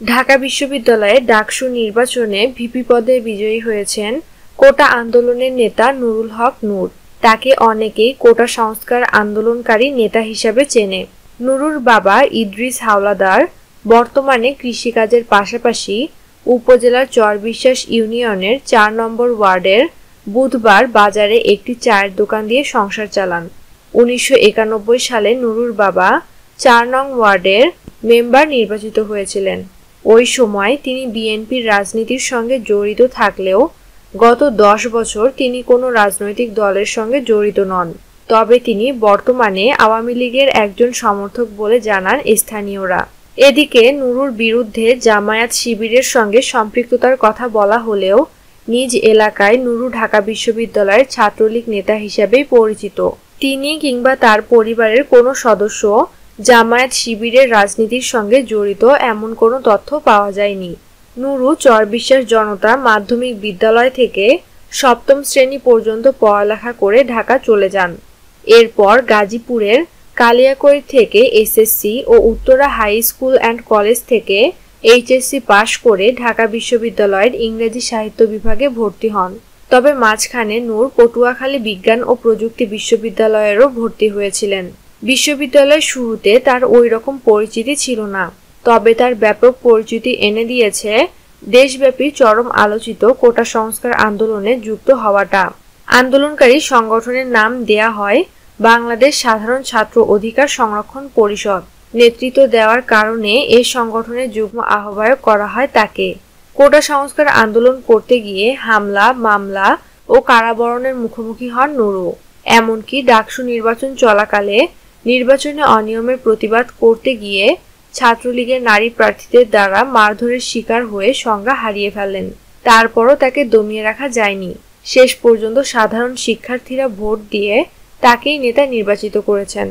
ঢাকা বিশ্ববিদ্যালয়ে ডাকসু নির্বাচনে ভিপি পদে বিজয়ী হয়েছেন কোটা আন্দোলনের নেতা নুরুল হক নূর। তাকে অনেকেই কোটা সংস্কার আন্দোলনকারী নেতা হিসাবে চেনে। নুরুর বাবা ইদ্রিস হাওলাদার বর্তমানে কৃষিকাজের পাশাপাশি উপজেলার চরবিশ্বাস ইউনিয়নের চার নম্বর ওয়ার্ডের বুধবার বাজারে একটি চায়ের দোকান দিয়ে সংসার চালান। উনিশশো একানব্বই সালে নুরুর বাবা চার নং ওয়ার্ডের মেম্বার নির্বাচিত হয়েছিলেন। ওই সময় তিনি বিএনপির রাজনীতির সঙ্গে জড়িত থাকলেও গত দশ বছর তিনি কোনো রাজনৈতিক দলের সঙ্গে জড়িত নন। তবে তিনি বর্তমানে আওয়ামী লীগের একজন সমর্থক বলে জানান স্থানীয়রা। এদিকে নুরুর বিরুদ্ধে জামায়াত শিবিরের সঙ্গে সম্পৃক্ততার কথা বলা হলেও নিজ এলাকায় নুরু ঢাকা বিশ্ববিদ্যালয়ের ছাত্রলীগ নেতা হিসেবেই পরিচিত। তিনি কিংবা তার পরিবারের কোনো সদস্য জামায়াত শিবিরের রাজনীতির সঙ্গে জড়িত এমন কোনো তথ্য পাওয়া যায়নি। নুরু চরবিশ্বাস জনতা মাধ্যমিক বিদ্যালয় থেকে সপ্তম শ্রেণি পর্যন্ত পড়ালেখা করে ঢাকা চলে যান। এরপর গাজীপুরের কালিয়াকৈর থেকে SSC O Uttara high school and college থেকে এইচএসসি পাশ করে ঢাকা বিশ্ববিদ্যালয়ের ইংরেজি সাহিত্য বিভাগে ভর্তি হন। তবে মাঝখানে নূর পটুয়াখালী বিজ্ঞান ও প্রযুক্তি বিশ্ববিদ্যালয়েরও ভর্তি হয়েছিলেন। বিশ্ববিদ্যালয়ের শুরুতে তার ওই রকম পরিচিতি ছিল না। তবে তার ব্যাপক পরিচিতি এনে দিয়েছে দেশব্যাপী চরম আলোচিত কোটা সংস্কার আন্দোলনে যুক্ত হওয়াটা। আন্দোলনকারী সংগঠনের নাম দেয়া হয় বাংলাদেশ সাধারণ ছাত্র অধিকার সংরক্ষণ পরিষদ। নেতৃত্ব দেওয়ার কারণে এ সংগঠনের যুগ্ম আহ্বায়ক করা হয় তাকে। কোটা সংস্কার আন্দোলন করতে গিয়ে হামলা, মামলা ও কারাবরণের মুখোমুখি হন নুরু। এমনকি ডাকসু নির্বাচন চলাকালে নির্বাচনে অনিয়মের প্রতিবাদ করতে গিয়ে ছাত্রলীগের নারী প্রার্থীদের দ্বারা মারধরের শিকার হয়ে সংজ্ঞা হারিয়ে ফেলেন। তারপরও তাকে দমিয়ে রাখা যায়নি। শেষ পর্যন্ত সাধারণ শিক্ষার্থীরা ভোট দিয়ে তাকেই নেতা নির্বাচিত করেছেন।